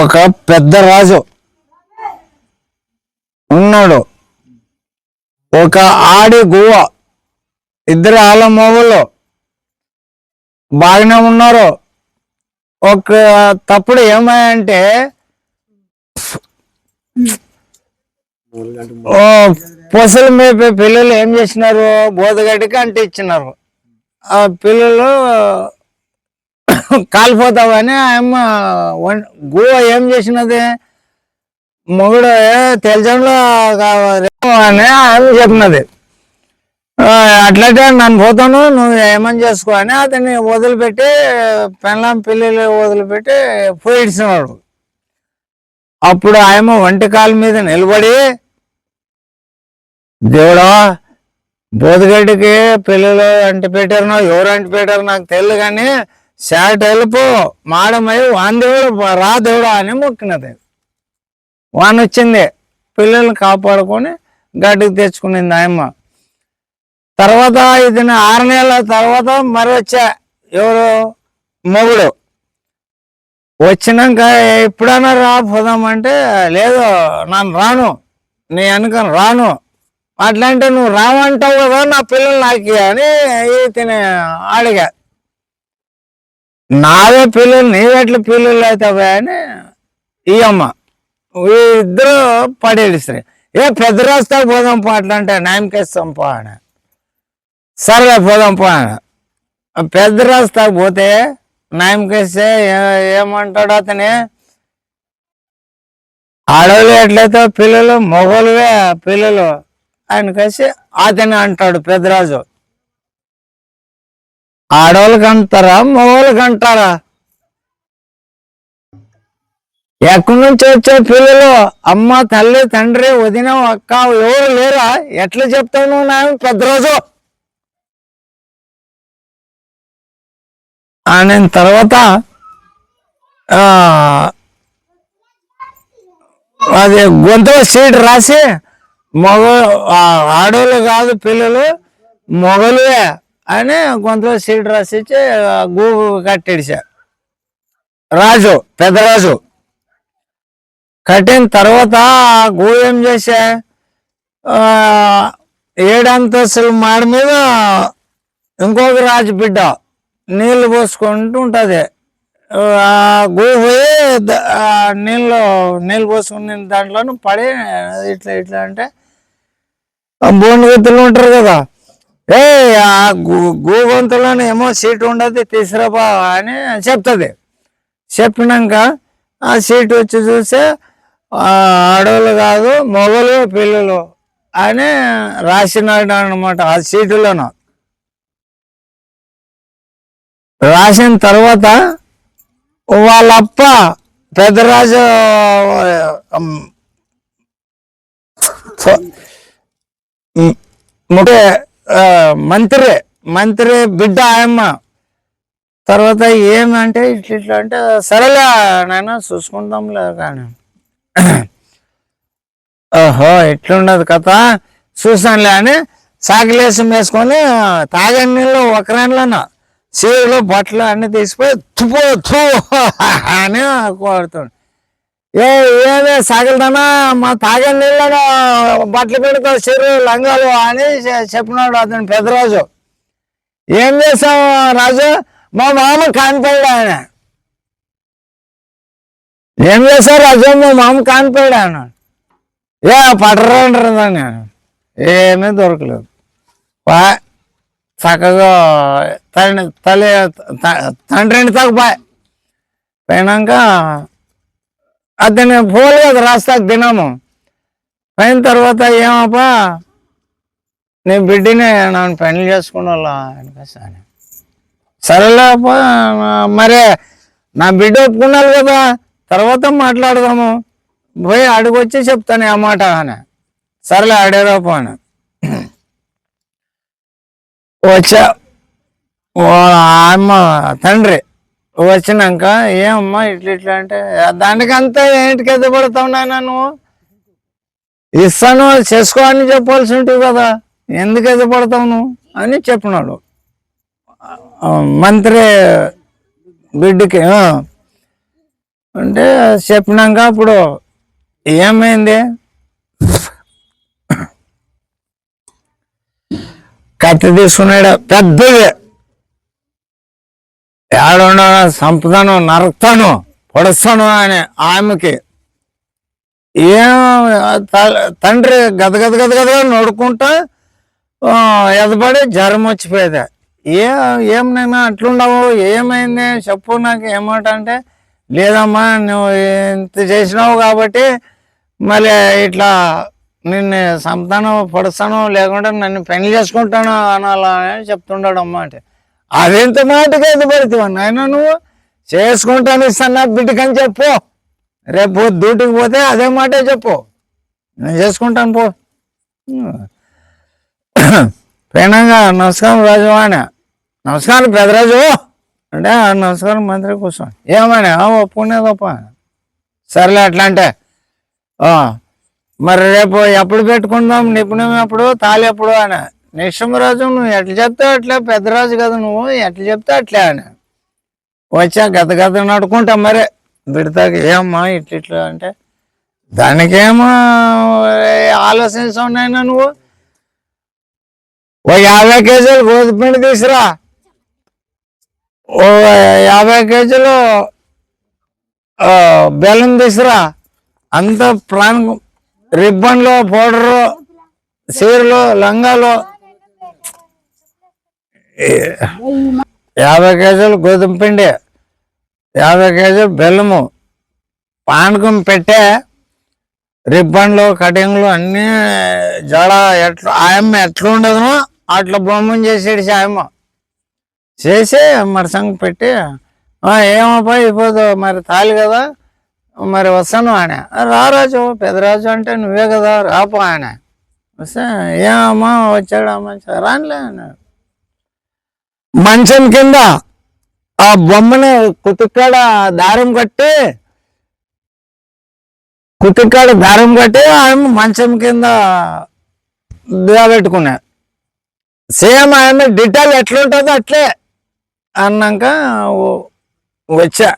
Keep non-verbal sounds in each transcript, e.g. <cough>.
ఒక పెద్ద రాజు ఉన్నాడు. ఒక ఆడి గువ్వ. ఇద్దరు ఆల బాగానే ఉన్నారు. ఒక తప్పుడు ఏమాయంటే ఓ పొసలు మేపే పిల్లలు ఏం చేసినారు? బోధగడ్డికి అంటే ఇచ్చినారు ఆ పిల్లలు కాలిపోతావని ఆయమ్మ వం- ఏం చేసినది? మొగుడు తెలిసంలో అని ఆమె చెప్పినది. అట్లయితే నన్ను పోతాను నువ్వు ఏమని చేసుకో అని అతన్ని వదిలిపెట్టి పెళ్ళం పిల్లలు వదిలిపెట్టి పోయిడ్చినాడు అప్పుడు ఆయమ వంటి కాలు మీద నిలబడి దేవుడా బోధగడ్డికి పిల్లలు అంటి పెట్టారు ఎవరు అంటి పెట్టారు నాకు తెలియదు కానీ షాట్ వెళ్ళిపో మాడమై వాన్ దేవుడు రా దేవుడా అని మొక్కినది. వాన్ వచ్చింది. పిల్లల్ని కాపాడుకొని గడ్డికి తెచ్చుకునింది ఆయమ్మ. తర్వాత ఇది ఆరు నెలల తర్వాత మరి వచ్చా ఎవరు? మొగుడు. వచ్చినాక ఎప్పుడైనా రా పోదామంటే లేదు నన్ను రాను నీ అనుకని రాను. అట్లంటే నువ్వు రావంటావు కదా నా పిల్లలు నాకు అని తినే అడిగా. నావే పిల్లలు నీవెట్ల పిల్లలు అవుతావా అని ఈ అమ్మ. ఇద్దరు పడేడిస్తారు. ఏ పెద్ద రాస్తా పోదాం పా అట్లా అంటే అని. సరే పోదాం పో అని. పెద్ద రాస్తా పోతే నాయనకేస్తే ఏమంటాడు అతని? ఆడవాళ్ళు ఎట్లయితే పిల్లలు మొగలువే పిల్లలు ఆయన కలిసి అతని అంటాడు పెద్దరాజు. ఆడవాళ్ళకి అంటారా మగవాళ్ళకి అంటారా ఎక్కడి నుంచి వచ్చే పిల్లలు అమ్మ తల్లి తండ్రి వదిన అక్క ఎవరు లేరా? ఎట్లా చెప్తావు నువ్వు నాయన పెద్ద రోజు ఆయన తర్వాత అది గొంతులో సీట్ రాసి మగ ఆడవాళ్ళు కాదు పిల్లలు మొగలువే అని గొంతులో సీట్ రాసిచ్చి గూగు కట్టేసా రాజు పెద్దరాజు కట్టిన తర్వాత గూ ఏం చేసా? ఏడంతస్తులు ఏడంతస్తుల మాడి మీద ఇంకొక రాజు బిడ్డ నీళ్ళు పోసుకుంటూ ఉంటుంది. గూ పోయి నీళ్ళు నీళ్ళు పోసుకుని దాంట్లోనూ పడి ఇట్లా ఇట్లా అంటే బోన్ గుత్తులు ఉంటారు కదా. ఏ ఆ గూ ఏమో సీటు ఉండదు తీసుకురాబా అని చెప్తుంది. చెప్పినాక ఆ సీటు వచ్చి చూస్తే ఆడవాళ్ళు కాదు మొగలు పిల్లలు అని రాసినాడు అనమాట ఆ సీటులోనూ. రాసిన తర్వాత వాళ్ళప్ప పెద్దరాజు ఉమ్, ముఖ్య మంత్రి మంత్రి బిడ్డ ఆయమ్మ. తర్వాత ఏమంటే ఇట్లా ఇట్లా అంటే సరేలే నాయన చూసుకుందాంలే కానీ. ఓహో ఎట్లుండదు కదా చూసానులే అని సాకిలేసం వేసుకొని తాగని నీళ్ళు ఒకరానిలోన చీరలు బట్టలు అన్ని తీసిపోయి తుపో తూ అని కోరుతాడు. ఏ ఏమే సాగిల్దానా మా తాగని నీళ్ళను బట్టలు పెడతా చెరు లంగాలు అని చెప్పినాడు అతను పెద్దరాజు. ఏం చేసావు రాజు? మా మామ కానిపోయాడు ఆయన. ఏం చేశారు రాజు? మా మామ కానిపోయాడు ఆయన. ఏ పడరంటారు దాన్ని. ఏమీ దొరకలేదు. పా చక్కగా తండ్రి తల్లి త- తండ్రిని తగ్గిపోయి పోయినాక అతను పోలేదు రాస్తాకు దినము. పోయిన తర్వాత ఏమప్పా? నీ బిడ్డనే నన్ను పెళ్ళి చేసుకున్నా సరేలేపా సరేలే మరే నా బిడ్డ ఒప్పుకున్నాను కదా తర్వాత మాట్లాడదాము. పోయి అడుగొచ్చి చెప్తాను ఆ మాట అని. సరేలే అడేరాపు అని. వచ్చా. ఓ అమ్మ తండ్రి. వచ్చినాక ఏమమ్మా ఇట్లా ఇట్లా అంటే దానికంతా ఏంటికి పడతావు నాయన నువ్వు? ఇస్తాను చేసుకో అని చెప్పాల్సి ఉంటుంది కదా. ఎందుకు ఎదుపడతావు నువ్వు? అని చెప్పినాడు. మంత్రి బిడ్డకి అంటే చెప్పినాక అప్పుడు ఏమైంది? కత్తి తీసుకున్నాడు. పెద్దది. ఏడుండ సంపదను నరుకుతాను పొడుస్తాను అని ఆమెకి. ఏం తండ్రి గదగద గదగదగా నడుకుంటా ఎదబడి ఎదపడి జ్వరం వచ్చిపోయేది. ఏ ఏం నేను అట్లుండవు ఏమైంది చెప్పు నాకు ఏమాట అంటే లేదమ్మా నువ్వు ఇంత చేసినావు కాబట్టి మళ్ళీ ఇట్లా నిన్ను సంతానం పొడుస్తాను లేకుంటే నన్ను పెళ్ళి చేసుకుంటాను అనాలా అని అంటే. అదెంత మాటకి ఎదుపడుతావు నాయన నువ్వు చేసుకుంటాను ఇస్తాను బిడ్డకని చెప్పు. రేపు డ్యూటీకి పోతే అదే మాటే చెప్పు. నేను చేసుకుంటాను పో. పోయినాక నమస్కారం ఆయన నమస్కారం పెదరాజు. అంటే "ఆ, నమస్కారం మంత్రి కూర్చోండి ఒప్పుకునే తప్ప. సర్లే అట్లా అంటే మరి రేపు ఎప్పుడు పెట్టుకుందాం? నిపుణం ఎప్పుడు? తాళి ఎప్పుడు? అని. నిషమరాజు నువ్వు ఎట్లా చెప్తే అట్లా పెద్దరాజు కదా నువ్వు ఎట్లా చెప్తే అట్లే అని. వచ్చా గత గత నడుకుంటా మరి. బిడతాకి ఏమ్మా ఇట్లా ఇట్లా అంటే దానికేమో ఆలోచించున్నాయినా నువ్వు? ఓ యాభై కేజీలు గోధుపిండి తీసురా. ఓ యాభై కేజీలు బెల్లం తీసురా. అంత ప్రాణం రిబ్బన్లు పౌడరు చీరలు లంగాలు యాభై కేజీలు గోధుమ పిండి యాభై కేజీలు బెల్లము పానకం పెట్టే రిబ్బన్లు కటింగ్లు అన్నీ జడ ఎట్లా ఆయమ్మ ఎట్లా ఉండదునో అట్లా బొమ్మను చేసేది ఆయమ్మ చేసి మరి సంగ పెట్టి "ఆ, ఏమప్పా ఇప్పుడు మరి తాలి కదా మరి వస్తాను ఆయన రా రాజు అంటే నువ్వే కదా రాపో ఆయన వస్తే ఏమమ్మా వచ్చాడమ్మా రానిలే అన్నాడు. మంచం కింద ఆ బొమ్మని కుతుక్కాడ దారం కట్టి కుతుక్కాడ దారం కట్టి ఆమె మంచం కింద దిగబెట్టుకున్నా సేమ్ ఆమె డిటైల్ ఎట్లుంటుందో అట్లే అన్నాక వచ్చా.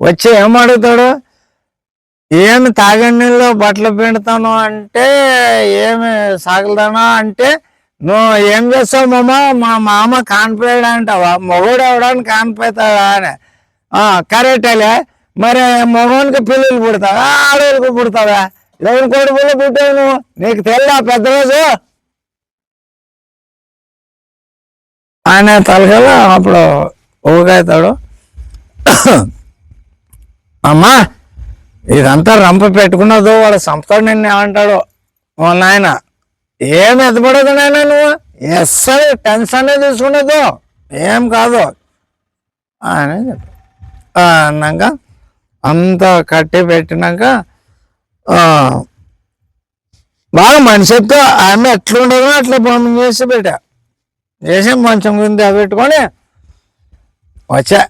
వచ్చి ఏం అడుగుతాడు? ఏమి తాగని నీళ్ళు బట్టలు పిండుతాను అంటే ఏమి సాగలదానా అంటే నువ్వు ఏం చేస్తావు మామ? మా మామ కానిపోయాడు అంటావా? మొగుడు అవడానికి కానిపోతాడా అని. "ఆ, కరెక్టేలే మరి మగవానికి పిల్లలు పుడతావా? ఆడవాళ్ళకి పుడతావా? ఎవరి కోడి పిల్లలు పుట్టావు నువ్వు? నీకు తెల్లా పెద్ద రోజు? ఆయన తలకల అప్పుడు ఊగవుతాడు అమ్మా ఇదంతా రంప పెట్టుకున్నదో వాడు సంపతాడు నిన్న ఏమంటాడు వాళ్ళ నాయన ఏం ఎత్తపడదు నాయన నువ్వు? ఎస్ఐ టెన్షన్ తీసుకున్నదో ఏం కాదు. అని చెప్పి. అన్నాక అంతా కట్టి పెట్టినాక బాగా మనిషితో ఆమె ఎట్లుండదో అట్లా బొమ్మ చేసి పెట్టా. చేసి మంచం కింద పెట్టుకొని వచ్చా.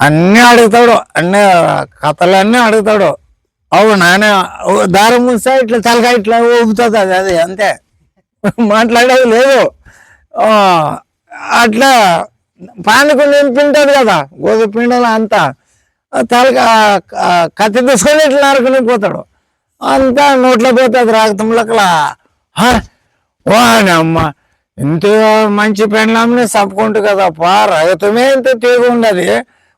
అన్నీ అడుగుతాడు. అన్ని కథలన్నీ అడుగుతాడు. అవును నాన్న దారం మూస్తే ఇట్లా తలకాయ ఇట్లా ఊపుతుంది అది అది అంతే. మాట్లాడేది లేదు. అట్లా పానకు నింపింటాడు కదా గోధుమ పిండలు అంతా. ఆ తలక కత్తి తీసుకొని ఇట్లా నరుకుని పోతాడు. అంతా నోట్లో పోతుంది రాగతంలోకలా వానమ్మ ఇంత మంచి పెండ్లాంని చంపుకుంటు కదా పా రగతమే ఇంత తీగు ఉండదు.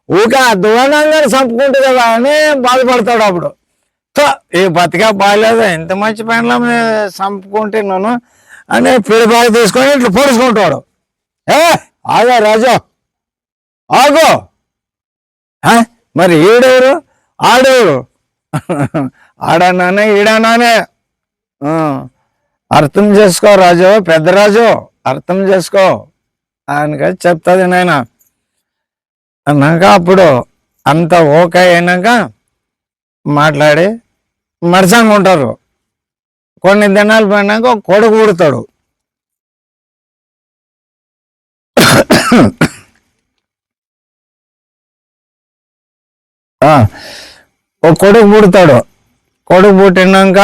ఊక అధ్వానంగా చంపుకుంటు కదా అని బాధపడతాడు అప్పుడు. ఈ బతికా బాగాలేదు. ఇంత మంచి పనిలో చంపుకుంటే అని పిడి తీసుకొని ఇట్లా పొడుచుకుంటాడు. ఏ? ఆగా రాజు. ఆగు. మరి ఈడెవరు? ఆడెవరు? ఆడనానే ఈడనానే అర్థం చేసుకో రాజు పెద్ద రాజు అర్థం చేసుకో. ఆయనకి చెప్తుంది నాయన. అన్నాక అప్పుడు అంత ఓకే అయినాక మాట్లాడి మరసంగా ఉంటారు. కొన్ని దినాలు పోయినాక ఒక కొడుకు పుడతాడు. ఒక కొడుకు పుడతాడు. కొడుకు పుట్టినాక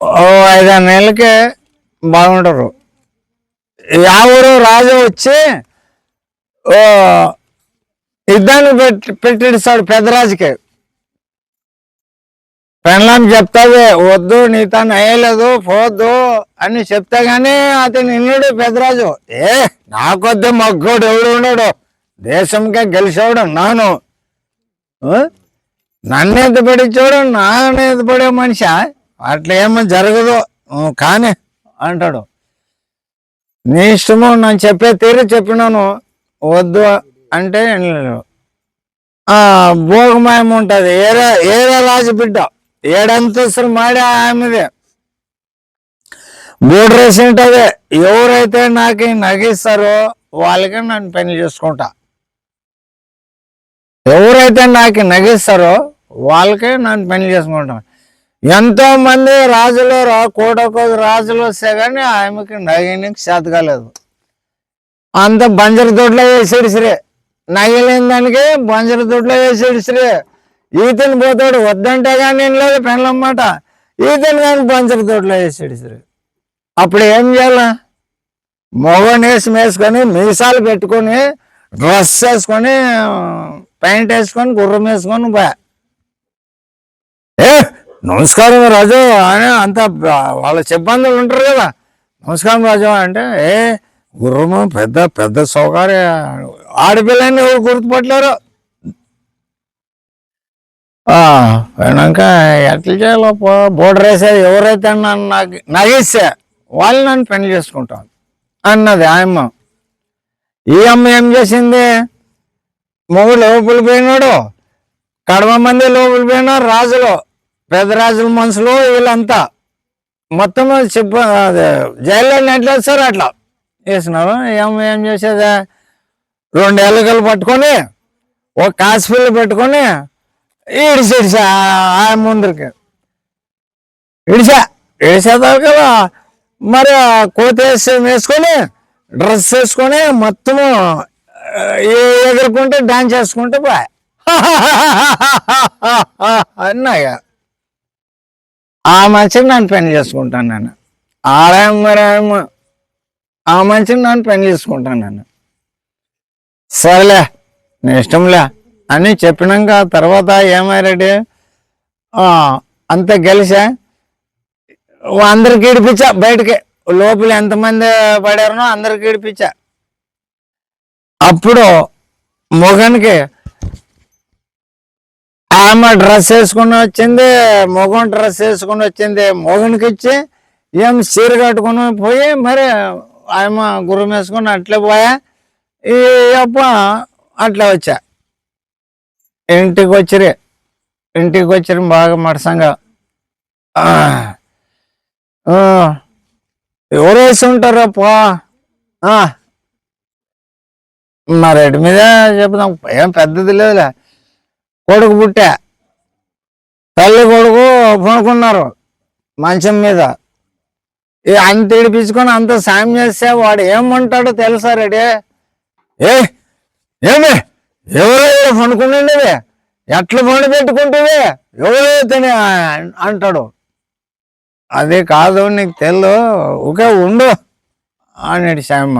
ఓ ఐదారు నెలలకే బాగుంటారు. ఆ ఊరు రాజు వచ్చి ఓ యుద్ధాన్ని పెట్టి పెట్టిస్తాడు పెద్దరాజుకి. పెళ్ళాం చెప్తాది వద్దు నీ తను వేయలేదు పోద్దు అని చెప్తే గానీ అతను నిన్నుడు పెద్దరాజు. ఏ నాకొద్దు మగ్గోడు ఎవడు ఉన్నాడు దేశంకే గెలిచేవాడు నాను. నన్ను ఎంత చూడు నాన్న పడే మనిషి? అట్లా ఏమో జరగదు కానీ అంటాడు. నీ ఇష్టము నేను చెప్పే తీరు చెప్పినాను. వద్దు అంటే వినలేడు. ఆ భోగమాయం ఉంటది. ఏరే ఏరే రాజు బిడ్డ. ఏడంతస్తులు మాడి ఆమెది. బోర్డరేసి అదే ఎవరైతే నాకు నగిస్తారో వాళ్ళకే నన్ను పని చేసుకుంటా. ఎవరైతే నాకు నగిస్తారో వాళ్ళకే నన్ను పని చేసుకుంటాను ఎంతో మంది రాజులు రా కోటకు రాజులు వస్తే కానీ ఆమెకి నగినికి చేత కాలేదు. అంత బంజర దొడ్లో వేసేడిసిరే నగిలిన దానికి బంజర దొడ్లో వేసేడిసిరే ఈతని పోతాడు వద్దంటే కానీ ఏం లేదు పెళ్ళమాట ఈతను కానీ పంచర్ తోటలో వేసాడు వేసేడిసిరే అప్పుడు ఏం చేయాల? మొగని వేసి వేసుకొని మీసాలు పెట్టుకొని డ్రెస్ వేసుకొని ప్యాంట్ వేసుకొని గుర్రం వేసుకొని బా ఏ నమస్కారం రాజు అని అంత వాళ్ళ సిబ్బందులు ఉంటారు కదా. నమస్కారం రాజు అంటే ఏ గుర్రము పెద్ద పెద్ద సౌకర్య. ఆడపిల్లని ఎవరు గుర్తుపట్టలేరు? పోయినాక ఎట్లా చేయాలో బోర్డర్ వేసేది ఎవరైతే నన్ను నాకు నగేస్తే వాళ్ళు నన్ను పెళ్ళి చేసుకుంటాను అన్నది ఆయమ్మ ఈ అమ్మ ఏం చేసింది? మొగుడు లోపలి పోయినాడు. కడమ మంది లోపలి పోయినారు రాజులు పెద్ద రాజుల మనుషులు వీళ్ళంతా. మొత్తం చెప్ప జైల్లో నెట్లేదు సార్ అట్లా వేసినారు ఏం ఏం చేసేది? రెండు ఎలుకలు పట్టుకొని ఒక కాసిపిల్లి పెట్టుకొని ఇడిసి ఇడిసా ఆయన ముందరికి. ఇడిసా ఇడిసేదారు కదా. మరి ఆ కోత వేసుకొని డ్రెస్ వేసుకొని మొత్తము ఆ, ఎగురుకుంటే డాన్స్ చేసుకుంటే బా <laughs> అన్నాయ. ఆ మనిషిని నన్ను పెళ్ళి చేసుకుంటాను నేను. ఆడాం మరి ఆ మనిషిని నన్ను పెళ్ళి చేసుకుంటాను నేను. సరేలే నీ ఇష్టంలే. అని చెప్పినాక తర్వాత ఏమయ్యారెడ్డి అంత గెలిచా. అందరికి ఇడిపించా బయటకి లోపల ఎంతమంది పడారనో అందరికి ఇడిపించా అప్పుడు మొగనికి ఆమె డ్రెస్ వేసుకుని వచ్చింది మొగం డ్రెస్ వేసుకుని వచ్చింది మొగనికి ఇచ్చి ఏం చీర కట్టుకుని పోయి మరి ఆమె గుర్రం వేసుకుని అట్లే పోయా. ఈ అప్ప అట్లా వచ్చా. ఇంటికి వచ్చిరి ఇంటికి వచ్చిరి బాగా మడసంగా ఎవరు వేసి ఉంటారు మా రెడ్డి మీద చెప్దాం. ఏం పెద్దది లేదులే. కొడుకు పుట్టా. తల్లి కొడుకు పనుకున్నారు మంచం మీద. అంత ఇడిపించుకొని అంత సాయం చేస్తే వాడు ఏమంటాడో తెలుసా రెడీ ఏ ఏమి? ఎవరైనా పనుకునేది ఎట్లా పండు పెట్టుకుంటేవి ఎవరైతేనే అంటాడు. అది కాదు నీకు తెలు ఒకే ఉండు అన్నాడు శామ్మ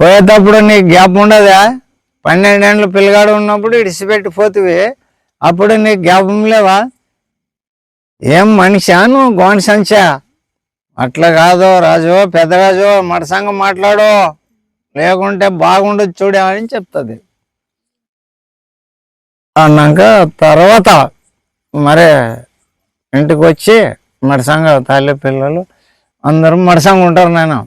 పోయేటప్పుడు నీకు గ్యాప్ ఉండదా? పన్నెండేళ్ళ పిల్లగాడు ఉన్నప్పుడు ఇడిచిపెట్టి పోతివి అప్పుడు నీకు జ్ఞాపం లేవా ఏం మనిషా నువ్వు గోని సంచా? అట్లా కాదు రాజు పెద్దరాజు మడసంగ మాట్లాడు. లేకుంటే బాగుండదు చూడే అని చెప్తుంది. అన్నాక తర్వాత మరి ఇంటికి వచ్చి మడిసంగ తల్లి పిల్లలు అందరూ మడిసంగ ఉంటారు నేను